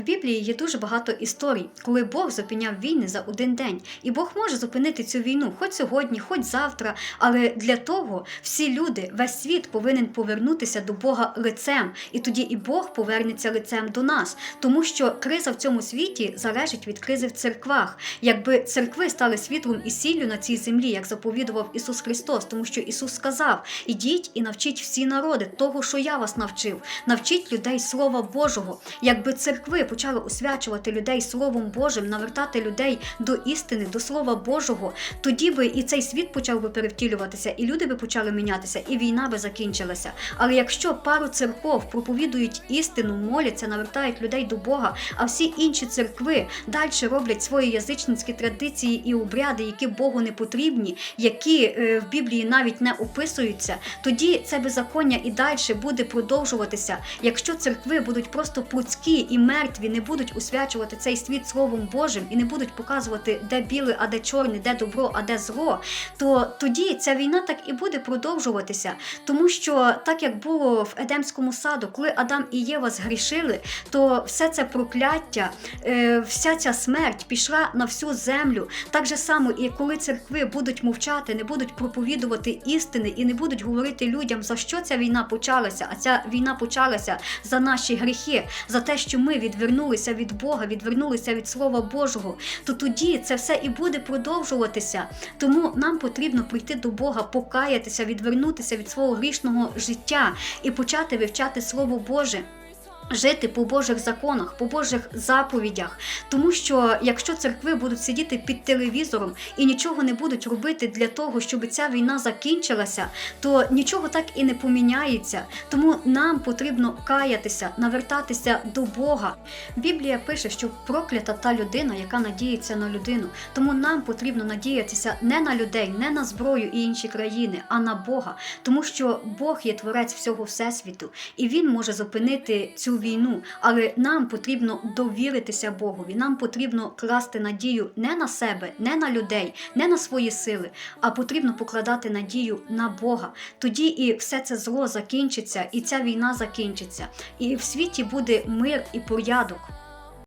В Біблії є дуже багато історій, коли Бог зупиняв війни за один день. І Бог може зупинити цю війну хоч сьогодні, хоч завтра. Але для того всі люди, весь світ повинен повернутися до Бога лицем. І тоді і Бог повернеться лицем до нас. Тому що криза в цьому світі залежить від кризи в церквах. Якби церкви стали світлом і сіллю на цій землі, як заповідував Ісус Христос, тому що Ісус сказав: ідіть і навчіть всі народи того, що я вас навчив. Навчіть людей Слова Божого. Якби церкви почали освячувати людей Словом Божим, навертати людей до істини, до Слова Божого, тоді би і цей світ почав би перевтілюватися, і люди би почали мінятися, і війна би закінчилася. Але якщо пару церков проповідують істину, моляться, навертають людей до Бога, а всі інші церкви далі роблять свої язичницькі традиції і обряди, які Богу не потрібні, які е, в Біблії навіть не описуються, тоді це беззаконня і далі буде продовжуватися. Якщо церкви будуть просто плотські і мертві, не будуть освячувати цей світ Словом Божим і не будуть показувати, де біле, а де чорне, де добро, а де зло, то тоді ця війна так і буде продовжуватися. Тому що так як було в Едемському саду, коли Адам і Єва згрішили, то все це прокляття, е, вся ця смерть пішла на всю землю. Так же само, і коли церкви будуть мовчати, не будуть проповідувати істини і не будуть говорити людям, за що ця війна почалася. А ця війна почалася за наші гріхи, за те, що ми відвернулися від Бога, відвернулися від Слова Божого. То тоді це все і буде продовжуватися. Тому нам потрібно прийти до Бога, покаятися, відвернутися від свого грішного життя і почати вивчати Слово Боже. Жити по Божих законах, по Божих заповідях, тому що якщо церкви будуть сидіти під телевізором і нічого не будуть робити для того, щоб ця війна закінчилася, то нічого так і не поміняється. Тому нам потрібно каятися, навертатися до Бога. Біблія пише, що проклята та людина, яка надіється на людину. Тому нам потрібно надіятися не на людей, не на зброю і інші країни, а на Бога, тому що Бог є творець всього всесвіту, і він може зупинити цю війну, але нам потрібно довіритися Богові. Нам потрібно класти надію не на себе, не на людей, не на свої сили, а потрібно покладати надію на Бога. Тоді і все це зло закінчиться, і ця війна закінчиться, і в світі буде мир і порядок.